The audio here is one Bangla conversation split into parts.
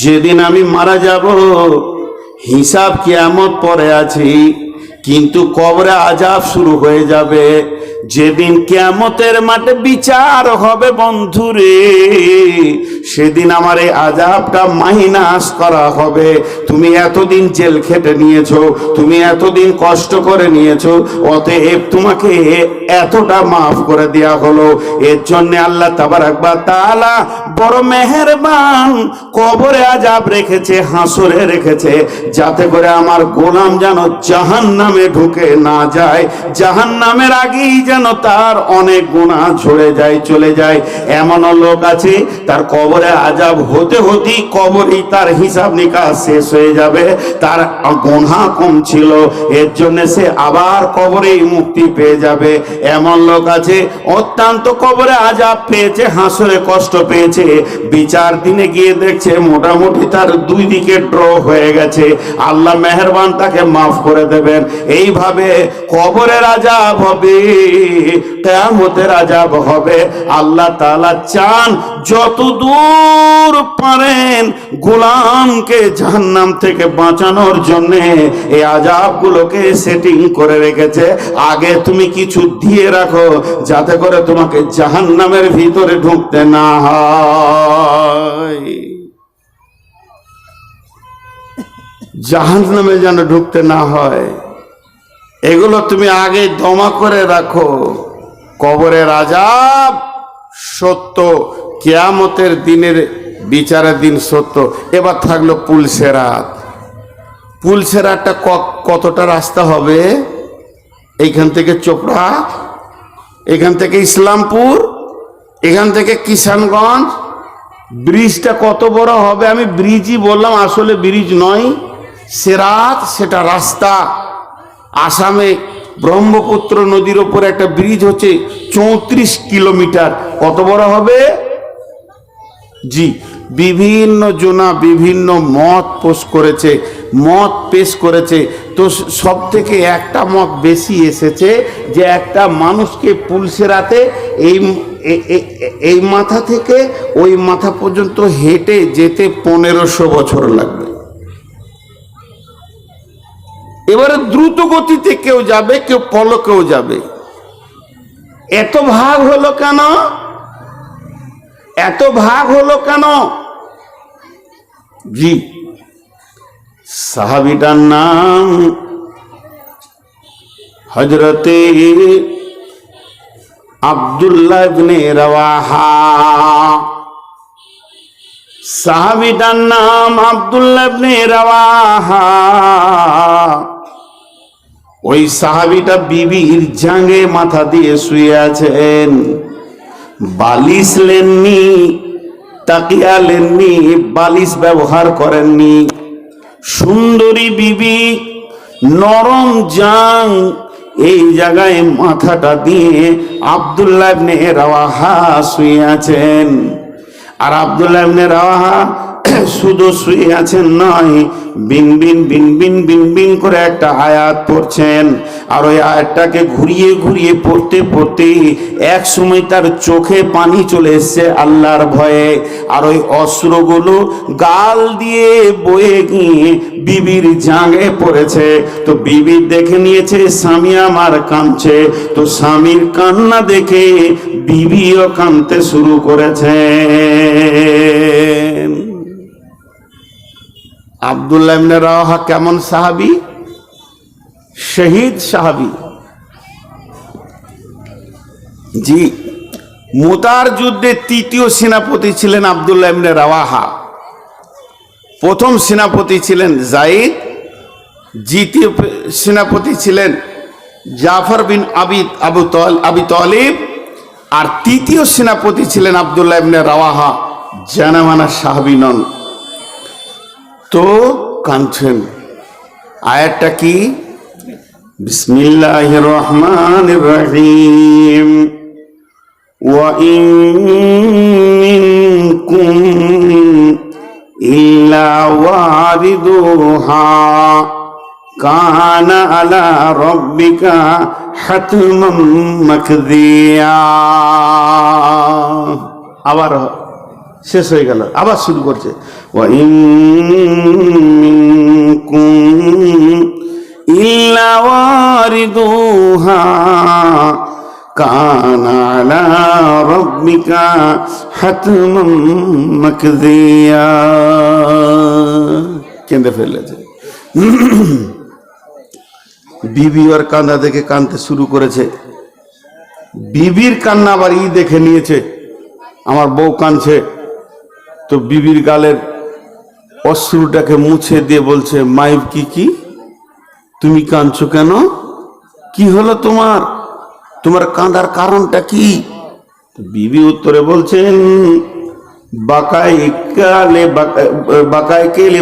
যেদিন আমি মারা যাব হিসাব কেমন পরে আছি কিন্তু কবরে আজাব শুরু হয়ে যাবে। যেদিন কিয়ামতের মাঠে বিচার হবে বন্ধুরে, সেদিন আমার এই আজাবটা মাইনাস করা হবে। তুমি এতদিন জেল খেটে নিয়েছো, তুমি এতদিন কষ্ট করে নিয়েছো, অতএব তোমাকে এতটা মাফ করে দেয়া হলো। এর জন্য আল্লাহ তাবার একবার তালা বড় মেহেরবান কবরে আজাব রেখেছে, হাসরে রেখেছে, যাতে করে আমার গোলাম যেন জাহান নামে ঢুকে না যায়। জাহান নামের আগেই যেন তার অনেক গুণা ঝরে যায়, চলে যায়? এমনও লোক আছে, তার কবরে আজাব হতে হতেই কবরেই তার হিসাব নিকাশ শেষ হয়ে যাবে। তার গুণা কম ছিল, এর জন্য সে আবার কবরেই মুক্তি পেয়ে যাবে। এমন লোক আছে, অত্যন্ত কবরে আজাব পেয়েছে, হাসরে কষ্ট পেয়েছে। বিচার দিনে গিয়ে দেখছে, মোটামুটি তার দুই দিকে ড্র হয়ে গেছে। আল্লাহ মেহরবান তাকে মাফ করে দেবেন। এইভাবে কবরের আজাব হবে। কেয়ামতের আজাব হবে। আল্লাহ তাআলা চান যত দূর পারেন গোলামকে জাহান্নাম থেকে বাঁচানোর জন্য এই আজাবগুলোকে সেটিং করে রেখেছে। আগে তুমি কিছু দিয়ে রাখো যাতে করে তোমাকে জাহান্নামের ভিতরে ঢুকতে না হয়। জাহান্নামে যেন ঢুকতে না হয়। এগুলো তুমি আগে জমা করে রাখো। কবরের আজাব সত্য, কেয়ামতের দিনের বিচারের দিন সত্য। এবার থাকল পুলসেরাত পুলসেরাতটা ক- কতটা রাস্তা হবে? এইখান থেকে চোপড়া, এখান থেকে ইসলামপুর, এখান থেকে কিষানগঞ্জ। ব্রিজটা কত বড় হবে? আমি ব্রিজই বললাম, আসলে ব্রিজ নয়। সেরাত, সেটা রাস্তা। আসামে ব্রহ্মপুত্র নদীর ওপর একটা ব্রিজ হচ্ছে চৌত্রিশ কিলোমিটার। কত বড় হবে? জি, বিভিন্ন জোনা বিভিন্ন মত পোষ করেছে মত পেশ করেছে। তো সব থেকে একটা মত বেশি এসেছে যে একটা মানুষকে পুলসেরাতে এই এই মাথা থেকে ওই মাথা পর্যন্ত হেঁটে যেতে পনেরোশো বছর লাগবে। এবারে দ্রুত গতিতে কেউ যাবে, কেউ পলকেও যাবে। এত ভাগ হলো কেন? এত ভাগ হলো কেন? জি, সাহাবিটার নাম হজরতে আব্দুল্লাহ ইবনে সাহাবিটার নাম আব্দুল্লাহ রাওয়াহা। ওই সাহাবিটা বিবির জাঙ্গে মাথা দিয়ে শুয়ে আছেন। বালিশ লেননি, তাকিয়া লেননি, বালিশ ব্যবহার করেননি। সুন্দরী বিবি, নরম জাং, এই জায়গায় মাথাটা দিয়ে আবদুল্লাহ ইবনে রাওয়াহা শুয়ে আছেন। আর আবদুল্লাহ ইবনে রাওয়াহা শুধু শুয়ে আছেন নয়, বিন বিন বিন বিন বিন বিন করে একটা আয়াত পড়ছেন। আর ওই আয়াতটাকে ঘুরিয়ে ঘুরিয়ে পড়তে পড়তে এক সময় তার চোখে পানি চলে এসছে আল্লাহর ভয়ে। আর ওই অস্ত্রগুলো গাল দিয়ে বয়ে গিয়ে বিবির জাঙে পড়েছে। তো বিবি দেখে নিয়েছে, স্বামী আমার কাঁদছে। তো স্বামীর কান্না দেখে বিবিও কাঁদতে শুরু করেছে। আবদুল্লাহ ইবনে কেমন সাহাবি? শহীদ সাহাবি। জি, মোতার যুদ্ধে তৃতীয় সেনাপতি ছিলেন আবদুল্লাহ ইবনে রাওয়াহা। প্রথম সেনাপতি ছিলেন জাইদ, দ্বিতীয় সেনাপতি ছিলেন জাফর বিন আবিদ আবু তল, আবি তলিব, আর তৃতীয় সেনাপতি ছিলেন আবদুল্লাহ ইবনে রাওয়াহা। জানামানা সাহাবি নন। তো কাঁদছেন আয়াতটা কি বিসমিল্লাহ রহমান রহিম وإن منكم إلا واردها كان على ربك حتما مكذيا আবার শেষ হয়ে গেল, আবার শুরু করছে। কেঁদে ফেলেছে। বিবি আর কান্দা দেখে কাঁদতে শুরু করেছে। বিবির কান্না আবার ই দেখে নিয়েছে। আমার বউ কানছে তো বিবির গালের অশ্রুটাকে মুছে দিয়ে বলছে, মাইব, কি কি? তুমি কাঁদছো কেন? কি হলো তোমার? তোমার কাঁদার কারণটা কি? বিবি উত্তরে বলছেন বাকায় কালে,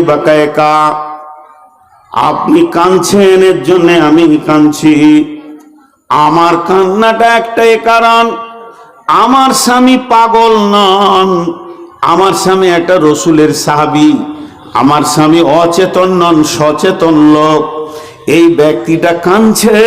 বাকায় কা। আপনি কাঁদছেন, এর জন্য আমি কাঁদছি। আমার কান্নাটা একটাই কারণ, আমার স্বামী পাগল নন। আমার স্বামী একটা রসুলের সাহাবি, আমার স্বামী অচেতন নন, সচেতন লোক। এই ব্যক্তিটা কাঁদছে,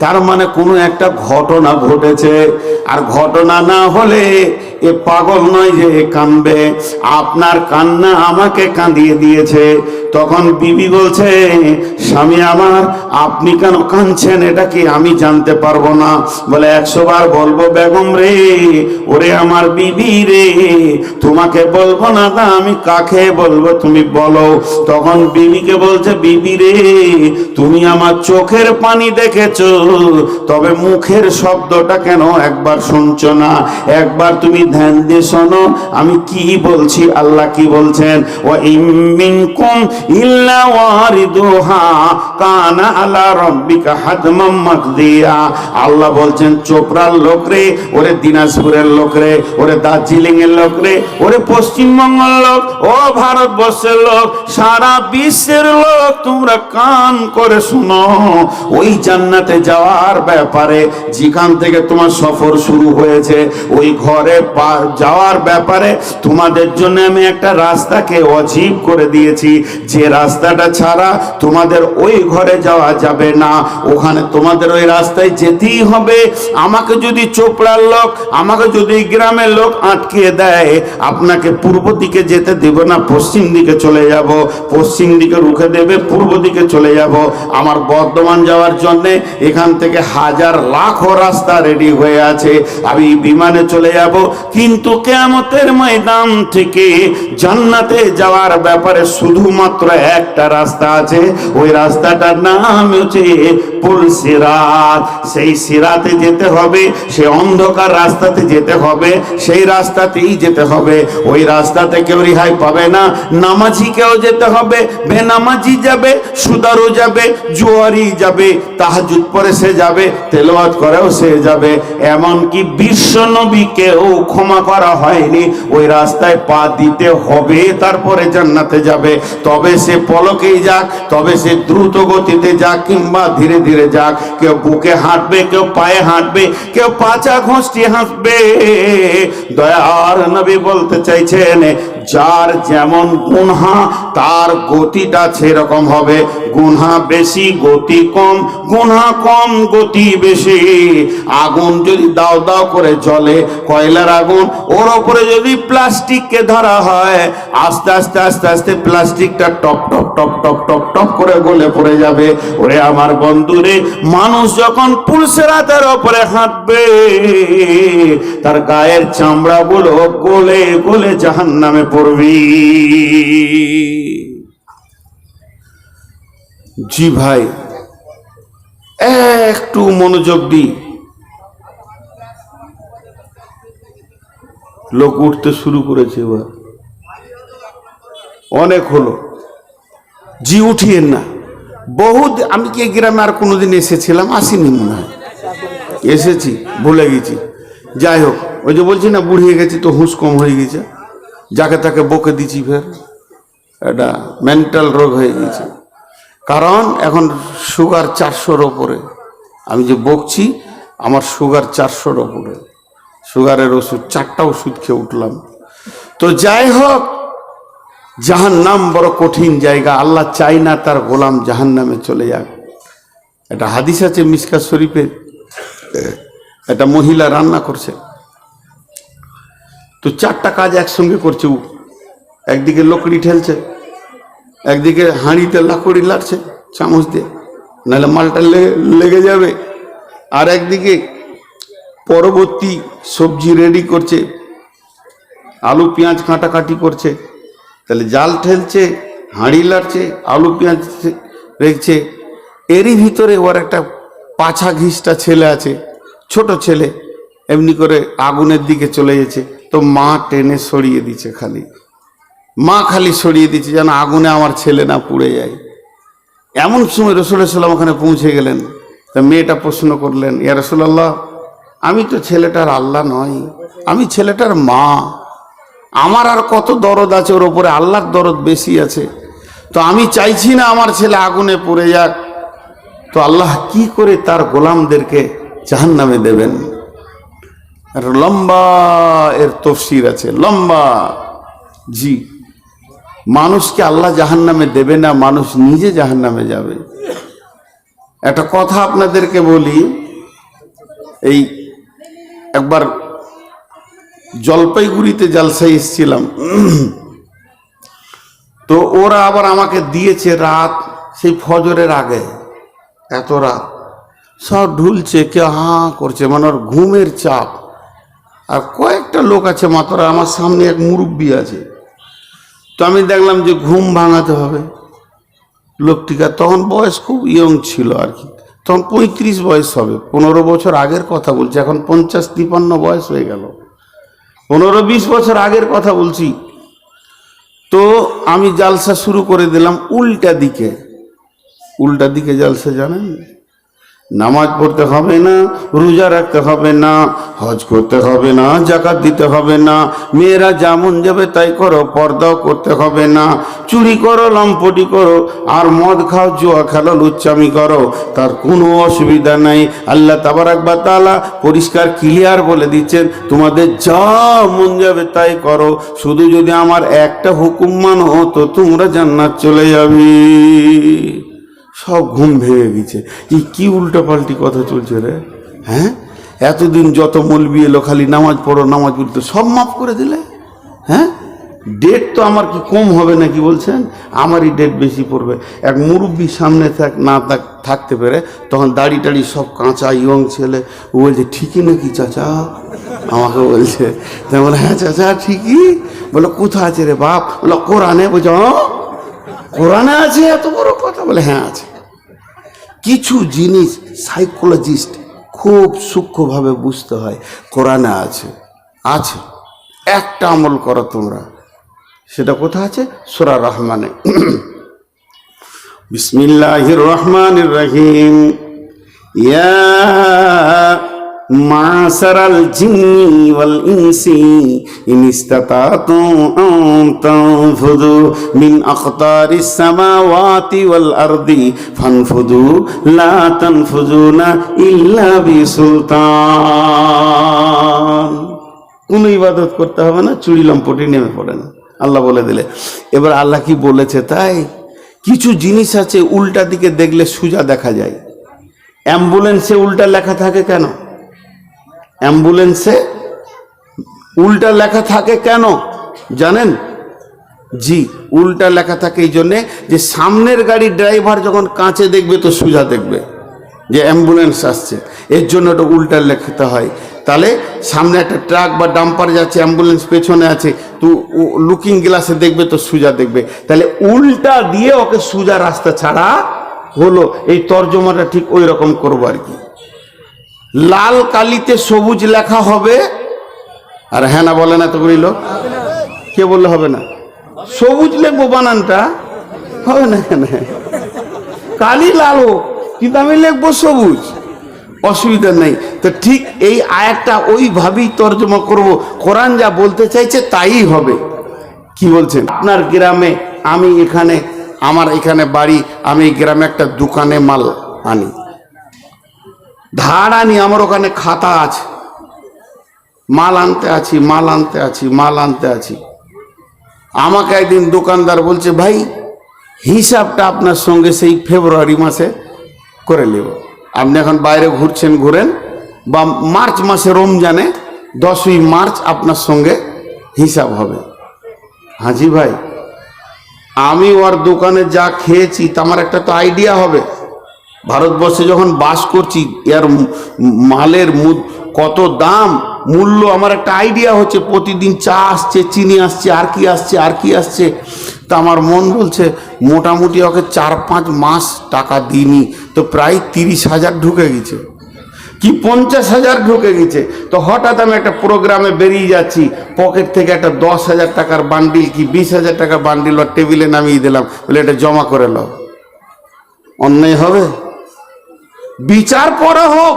তার মানে কোনো একটা ঘটনা ঘটেছে। আর ঘটনা না হলে এ পাগল নয় যে এ কাঁদবে আপনার কান্না আমাকে কাঁদিয়ে দিয়েছে। তখন বিবি বলছে, স্বামী আমার, আপনি কেন কাঁদছেন? এটা কি আমি জানতে পারব না? বলে, একশো বার বলব, বেগম রে, ওরে আমার বিবি রে, তোমাকে বলব না তা আমি কাকে বলব তুমি বলো। তখন বিবিকে বলছে, বিবি রে, তুমি আমার চোখের পানি দেখেছ, তবে মুখের শব্দটা কেন একবার শুনছো না? একবার তুমি ধ্যান দিয়ে শোনো, আমি কি বলছি, আল্লাহ কি বলছেন? ও ইমিনকুম ইল্লা ওয়ারিদুহা, কানা আলা রাব্বিকা হাতমাম মাকদিয়া। আল্লাহ বলছেন, চোপড়ার লোক রে, ওরে দিনাজপুরের লোক রে, ওরে দার্জিলিং এর লোক রে, ওরে পশ্চিমবঙ্গের লোক, ও ভারতবর্ষের লোক, সারা বিশ্বের লোক, তোমরা কান করে শুনো। ওই জান্নাতে যাওয়ার ব্যাপারে, যেখান থেকে তোমার সফর শুরু হয়েছে, ওই ঘরে যাওয়ার ব্যাপারে তোমাদের জন্য আমি একটা রাস্তাকে অজীব করে দিয়েছি। যে রাস্তাটা ছাড়া তোমাদের ওই ঘরে যাওয়া যাবে না। ওখানে তোমাদের ওই রাস্তায় যেতেই হবে। আমাকে যদি চোপড়ার লোক, আমাকে যদি গ্রামের লোক আটকিয়ে দেয়, আপনাকে পূর্ব দিকে যেতে দেব না, পশ্চিম দিকে চলে যাব। পশ্চিম দিকে রুখে দেবে, পূর্ব দিকে চলে যাব। আমার বর্ধমান যাওয়ার জন্য এখান থেকে হাজার লাখো রাস্তা রেডি হয়ে আছে। আমি বিমানে চলে যাব। কিন্তু কেয়ামতের ময়দান থেকে জান্নাতে যাওয়ার ব্যাপারে শুধুমাত্র একটা রাস্তা আছে। ওই রাস্তাটার নাম হচ্ছে পুল সিরাত। সেই সিরাতে যেতে হবে, সে অন্ধকার রাস্তাতে যেতে হবে, সেই রাস্তাতেই যেতে হবে। ওই রাস্তাতে কেউ রেহাই পাবে না। নামাজি কেউ যেতে হবে, বেনামাজি যাবে, সুদারু যাবে, জুয়ারি যাবে, তাহাজুদ পরে সে যাবে, তেলাওয়াত করেও সে যাবে। এমনকি বিশ্ব নবীকেও ক্ষমা করা হয়নি। ওই রাস্তায় পা দিতে হবে, তারপরে জান্নাতে যাবে। তবে সে পলকেই যাক, তবে সে দ্রুত গতিতে যাক কিংবা ধীরে ধীরে যাক। কেউ বুকে হাঁটবে, কেউ পায়ে হাঁটবে, কেউ পাচা ঘষটি হাঁটবে। দয়ার নবী বলতে চাইছেন যার যেমন গুনহা, তার গতিটা সেরকম হবে। গুনহা বেশি, গতি কম। গুনহা কম, গতি বেশি। আগুন যদি দাও দাও করে জ্বলে, কয়লার আগুন, ওর ওপরে যদি প্লাস্টিককে ধরা হয়, আস্তে আস্তে আস্তে আস্তে প্লাস্টিকটা টপ টপ টপ টপ টপ টপ করে গলে পড়ে যাবে। ওরে আমার বন্ধুরে মানুষ যখন পুলসেরাতের ওপরে হাঁটবে, তার গায়ের চামড়া গুলো, গলে গলে জাহান নামে পড়বি জি ভাই, একটু মনোযোগ দি। লোক উঠতে শুরু করেছে এবার। অনেক হলো। জি, উঠিয়েন না। বহু আমি কি গ্রামে আর কোনোদিন এসেছিলাম? আসিনি মনে হয়। এসেছি, ভুলে গেছি। যাই হোক, ওই যে বলছি না, বুড়িয়ে গেছি তো হুঁশ কম হয়ে গেছে। যাকে তাকে বকে দিছি ফের এটা মেন্টাল রোগ হয়ে গেছে কারণ এখন সুগার চারশোর ওপরে। আমি যে বকছি আমার সুগার চারশোর ওপরে। সুগারের ওষুধ চারটা ওষুধ খেয়ে উঠলাম। তো যাই হোক জাহান নাম বড় কঠিন জায়গা। আল্লাহ চাই না তার গোলাম জাহান নামে চলে যাক। একটা হাদিস আছে মিসকা শরীফে একটা মহিলা রান্না করছে। তো চারটা কাজ একসঙ্গে করছে ও। একদিকে লকড়ি ঠেলছে, একদিকে হাঁড়িতে লাকড়ি লাগছে চামচ দিয়ে। নাহলে মালটা লেগে যাবে। আর একদিকে পরবর্তী সবজি রেডি করছে, আলু পেঁয়াজ কাটাকাটি করছে। তাহলে জাল ঠেলছে, হাঁড়ি লাড়ছে আলু পেঁয়াজ রেখছে। এরই ভিতরে ওর একটা পাছা ঘিসটা ছেলে আছে, ছোট ছেলে, এমনি করে আগুনের দিকে চলে গেছে তো মা টেনে সরিয়ে দিচ্ছে খালি। মা খালি সরিয়ে দিচ্ছে যেন আগুনে আমার ছেলে না পুড়ে যায়। এমন সময় রসুল সাল্লাম ওখানে পৌঁছে গেলেন। তা মেয়েটা প্রশ্ন করলেন, ইয়া রসুল্লাহ আমি তো ছেলেটার আল্লাহ নয় আমি ছেলেটার মা। আমার আর কত দরদ আছে ওর ওপরে আল্লাহর দরদ বেশি আছে। তো আমি চাইছি না আমার ছেলে আগুনে পড়ে যাক। তো আল্লাহ কি করে তার গোলামদেরকে জাহান নামে দেবেন? লম্বা এর তফসির আছে, লম্বা। জি। মানুষকে আল্লাহ জাহান নামে দেবে না, মানুষ নিজে জাহান নামে যাবে। একটা কথা আপনাদেরকে বলি, এই একবার জলপাইগুড়িতে জালসায় এসেছিলাম। তো ওরা আবার আমাকে দিয়েছে রাত, সেই ফজরের আগে, এত রাত। সব ঢুলছে, কে হাঁ করছে মানে ওর ঘুমের চাপ। আর কয়েকটা লোক আছে মাত্র আমার সামনে এক মুরব্বী আছে। তো আমি দেখলাম যে ঘুম ভাঙাতে হবে। লোকটিকার তখন বয়স খুব ইয়ং ছিল আর কি। তখন পঁয়ত্রিশ বয়স হবে, পনেরো বছর আগের কথা বলছি, এখন পঞ্চাশ তিপান্ন বয়স হয়ে গেল। পনেরো বিশ বছর আগের কথা বলছি। তো আমি জালসা শুরু করে দিলাম উল্টা দিকে। উল্টা দিকে জালসা জানেন? নামাজ পড়তে হবে না, রোজা রাখতে হবে না, হজ করতে হবে না, জাকাত দিতে হবে না, মেয়েরা যেমন যাবে তাই করো, পর্দাও করতে হবে না, চুরি করো, লম্পটি করো, আর মদ খাও, জুয়া খেলো, লুচ্চামি করো, তার কোনো অসুবিধা নাই। আল্লাহ তাবার একবার তালা পরিষ্কার, ক্লিয়ার বলে দিচ্ছেন, তোমাদের যা মন যাবে তাই করো, শুধু যদি আমার একটা হুকুম মানো, তো তোমরা জান্নাত চলে যাবে। সব ঘুম ভেঙে গেছে। এই কি উল্টো পাল্টি কথা চলছে রে? হ্যাঁ? এতদিন যত মলবি এলো, খালি নামাজ পড়ো, নামাজ পড়তো, সব মাফ করে দিলে? হ্যাঁ? ডেট তো আমার কি কম হবে নাকি বলছেন? আমারই ডেট বেশি পড়বে। এক মুরব্বী সামনে থাক, না থাক, থাকতে পেরে তখন দাড়ি টাড়ি সব কাঁচা, ইয়ং ছেলে, ও বলছে, ঠিকই নাকি চাচা? আমাকে বলছে তাই বলে হ্যাঁ চাচা, ঠিকই। বলে কোথা আছে রে বাপ? বলে, কোরআনে "হ্যাঁ?" কোরআনে আছে, এত বড় কথা বলে হ্যাঁ আছে। কিছু জিনিস সাইকোলজিস্ট খুব সূক্ষ্মভাবে বুঝতে হয়, কোরআনে আছে আছে। একটা আমল করো তোমরা। সেটা কোথা আছে? সোরা রহমানে। বিসমিল্লাহির রহমানির রহিম। ইয়া মাসারাল জিন্নি ওয়াল ইনসি ইন ইস্তাতাতু মিন আখতারিস সামাওয়াতি ওয়াল আরদি ফানফুদু লা তানফুজুনা ইল্লা বিসুলতান। কোনো ইবাদত করতে হবে না চুড়ি লম্পটি নেমে পড়ে না। আল্লাহ বলে দিলে। এবার আল্লাহ কি বলেছে তাই? কিছু জিনিস আছে, উল্টা দিকে দেখলে সুজা দেখা যায়। অ্যাম্বুলেন্সে উল্টা লেখা থাকে কেন? অ্যাম্বুলেন্সে উল্টা লেখা থাকে কেন? জানেন? জি, উল্টা লেখা থাকে এই জন্যে যে সামনের গাড়ির ড্রাইভার যখন কাঁচে দেখবে তো সোজা দেখবে যে অ্যাম্বুলেন্স আসছে। এর জন্য ওটা উল্টা লেখাতে হয়। তাহলে সামনে একটা ট্রাক বা ডাম্পার যাচ্ছে, অ্যাম্বুলেন্স পেছনে আছে, তো লুকিং গ্লাসে দেখবে তো সোজা দেখবে। তাহলে উল্টা দিয়ে ওকে সোজা রাস্তা ছাড়া হলো। এই তর্জমাটা ঠিক ওই রকম করব আর কি। লাল কালিতে সবুজ লেখা হবে। আর হ্যাঁ না বলে না তো বলিল কে বললে হবে না? সবুজ লেখবো বানানটা? হবে না কেন? কালি লাল হোক, কিন্তু আমি লিখব সবুজ। অসুবিধা নেই। তো ঠিক এই আয়াতটা ওইভাবেই তর্জমা করব। কোরআন যা বলতে চাইছে তাই হবে। কি বলছেন? আপনার গ্রামে আমি এখানে, আমার এখানে বাড়ি, আমি গ্রামে একটা দোকানে মাল আনি। ধার আনি আমার ওখানে খাতা আছে। মাল আনতে আছি, মাল আনতে আছি, মাল আনতে আছি। আমাকে একদিন দোকানদার বলছে, ভাই, হিসাবটা আপনার সঙ্গে সেই ফেব্রুয়ারি মাসে করে নেব। আপনি এখন বাইরে ঘুরছেন, ঘুরেন বা মার্চ মাসে রমজানে দশই মার্চ আপনার সঙ্গে হিসাব হবে। হাজি ভাই, আমি ওর দোকানে যা খেয়েছি তা আমার একটা তো আইডিয়া হবে। ভারতবর্ষে যখন বাস করছি, এর মালের মূল- কত দাম, মূল্য, আমার একটা আইডিয়া হচ্ছে, প্রতিদিন চা আসছে, চিনি আসছে, আর কি আসছে, আর কি আসছে। তা আমার মন বলছে, মোটামুটি ওকে চার পাঁচ মাস টাকা দিইনি, তো প্রায় তিরিশ হাজার ঢুকে গেছে। কি পঞ্চাশ হাজার ঢুকে গেছে? তো হঠাৎ আমি একটা প্রোগ্রামে বেরিয়ে যাচ্ছি পকেট থেকে একটা দশ হাজার টাকার বান্ডিল কি বিশ হাজার টাকার বান্ডিল ওর টেবিলে নামিয়ে দিলাম, বলে এটা জমা করে নাও। অন্যায় হবে? বিচার পরে হোক,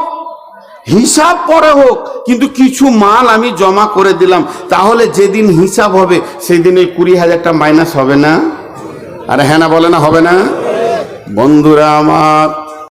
হিসাব পরে হোক, কিন্তু কিছু মাল আমি জমা করে দিলাম, তাহলে যেদিন হিসাব হবে, সেদিন এই কুড়ি হাজারটা মাইনাস হবে না? আর হ্যাঁ না বলে না হবে না? বন্ধুরা আমার